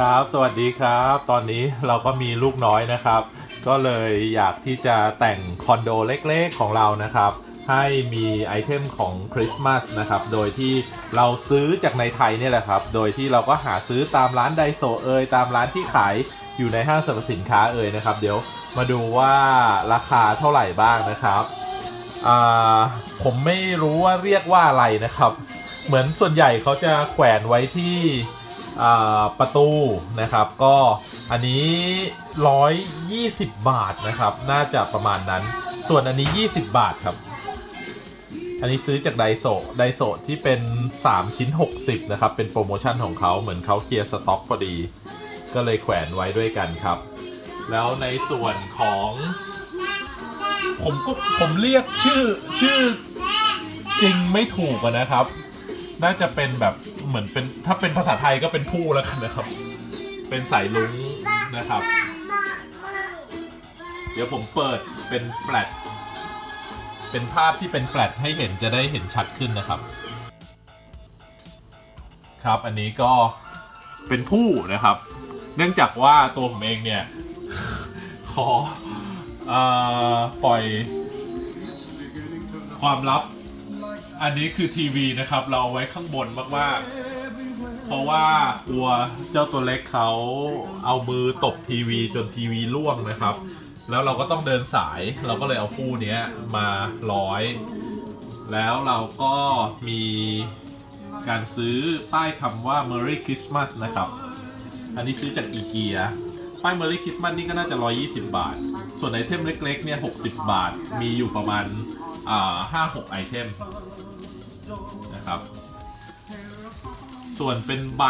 ครับ สวัสดีครับ ตอนนี้เราก็มีลูกน้อยนะครับ ก็เลยอยากที่จะแต่งคอนโดเล็กๆของเรานะครับ ให้มีไอเทมของคริสต์มาสนะครับ โดยที่เราซื้อจากในไทยเนี่ยแหละครับ โดยที่เราก็หาซื้อตามร้านไดโซเอยตามร้านที่ขายอยู่ในห้างสรรพสินค้าเอยนะครับ เดี๋ยวมาดูว่าราคาเท่าไหร่บ้างนะครับอ่าผมไม่รู้ว่าเรียกว่าอะไรนะครับ เหมือนส่วนใหญ่เขาจะแขวนไว้ที่ ประตูนะครับ ก็อันนี้ 120 บาทนะครับ น่าจะประมาณนั้น ส่วนอันนี้ 20 บาทครับ อันนี้ซื้อจากไดโซไดโซที่เป็น 3 ชิ้น 60 นะครับ เป็นโปรโมชั่นของเขาเหมือนเขาเคลียร์สต็อกพอดี ก็เลยแขวนไว้ด้วยกันครับ แล้วในส่วนของผมก็ผมเรียกชื่อชื่อจริงไม่ถูกนะครับ น่าจะเป็นแบบ เหมือนเป็นถ้าเป็นภาษาไทยก็เป็นผู้แล้วกันนะครับ เป็นสายลุงนะครับ เดี๋ยวผมเปิดเป็นแฟลชเป็นภาพที่เป็นแฟลชให้เห็นจะได้เห็นชัดขึ้นนะครับ ครับอันนี้ก็เป็นผู้นะครับ เนื่องจากว่าตัวผมเองเนี่ย ขออปล่อยความลับ อันนี้คือทีวีนะครับ เราเอาไว้ข้างบนมากๆ เพราะว่ากลัวเจ้าตัวเล็กเขาเอามือตบทีวีจนทีวีร่วงนะครับ แล้วเราก็ต้องเดินสายเราก็เลยเอาคู่นี้มาร้อย แล้วเราก็มีการซื้อป้ายคำว่า Merry Christmas นะครับ อันนี้ซื้อจากอีเกียป้าย Merry Christmas นี่ก็น่าจะ 120 บาท ส่วนไอเทมเล็กๆเนี่ย 60 บาท มีอยู่ประมาณ อ่า5-6ไอเทมนะครับ ส่วนเป็นใบ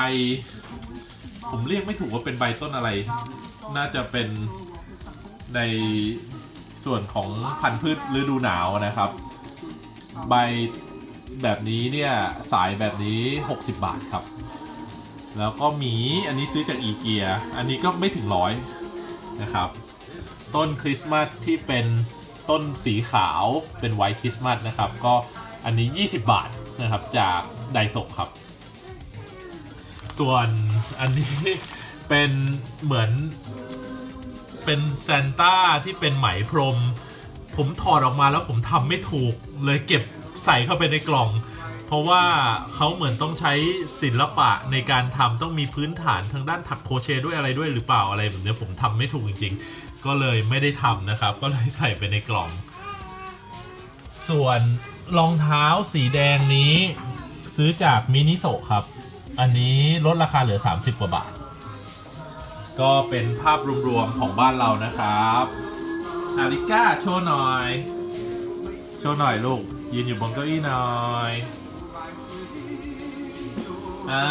ผมเรียกไม่ถูกว่าเป็นใบต้นอะไร น่าจะเป็นในส่วนของพันธุ์พืชฤดูหนาวนะครับ ใบแบบนี้เนี่ยสายแบบนี้ 60 บาทครับ แล้วก็หมีอันนี้ซื้อจากอีเกีย อันนี้ก็ไม่ถึงร้อยนะครับ ต้นคริสต์มาสที่เป็น ต้นสีขาวเป็นไวท์คริสต์มาสนะครับ ก็อันนี้ 20 บาทนะครับจากไดโซครับ ส่วนอันนี้เป็นเหมือนเป็นซานต้าที่เป็นไหมพรม ผมถอดออกมาแล้วผมทำไม่ถูกเลยเก็บใส่เข้าไปในกล่อง เพราะว่าเขาเหมือนต้องใช้ศิลปะในการทำต้องมีพื้นฐานทางด้านถักโครเชต์ด้วยอะไรด้วยหรือเปล่าอะไรแบบนี้ผมทำไม่ถูกจริง ๆ ก็เลยไม่ได้ทำนะครับ ก็เลยใส่ไปในกล่อง ส่วนรองเท้าสีแดงนี้ซื้อจากมินิโซครับ อันนี้ลดราคาเหลือ 30 กว่าบาท ก็เป็นภาพรวมๆของบ้านเรานะครับอาริก้าโชว์หน่อย โชว์หน่อยลูกยืนอยู่บนเก้าอี้หน่อย อ่า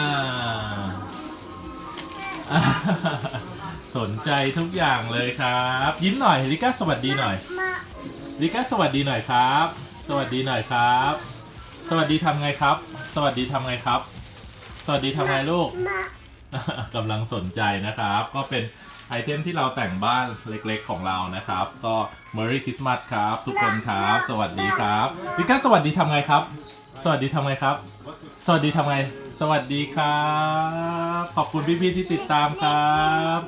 อ่าสนใจทุกอย่างเลยครับ ยิ้มหน่อยลิก้าสวัสดีหน่อยลิก้าสวัสดีหน่อยครับ สวัสดีหน่อยครับ สวัสดีทำไงครับ สวัสดีทำไงครับ สวัสดีทำไงลูกกำลังสนใจนะครับ ก็เป็นไอเทมที่เราแต่งบ้านเล็กๆของเรานะครับ ก็ Merry Christmas ครับ ทุกคนครับ สวัสดีครับลิก้าสวัสดีทำไงครับ สวัสดีทำไงครับ สวัสดีทำไง สวัสดีครับ ขอบคุณพี่ๆที่ติดตามครับ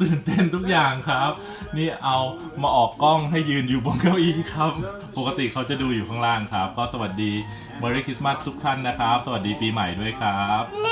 ตื่นเต้นทุกอย่างครับ นี่เอามาออกกล้องให้ยืนอยู่บนเก้าอี้ครับ ปกติเขาจะดูอยู่ข้างล่างครับ ก็สวัสดี Merry Christmas ทุกท่านนะครับ สวัสดีปีใหม่ด้วยครับนี่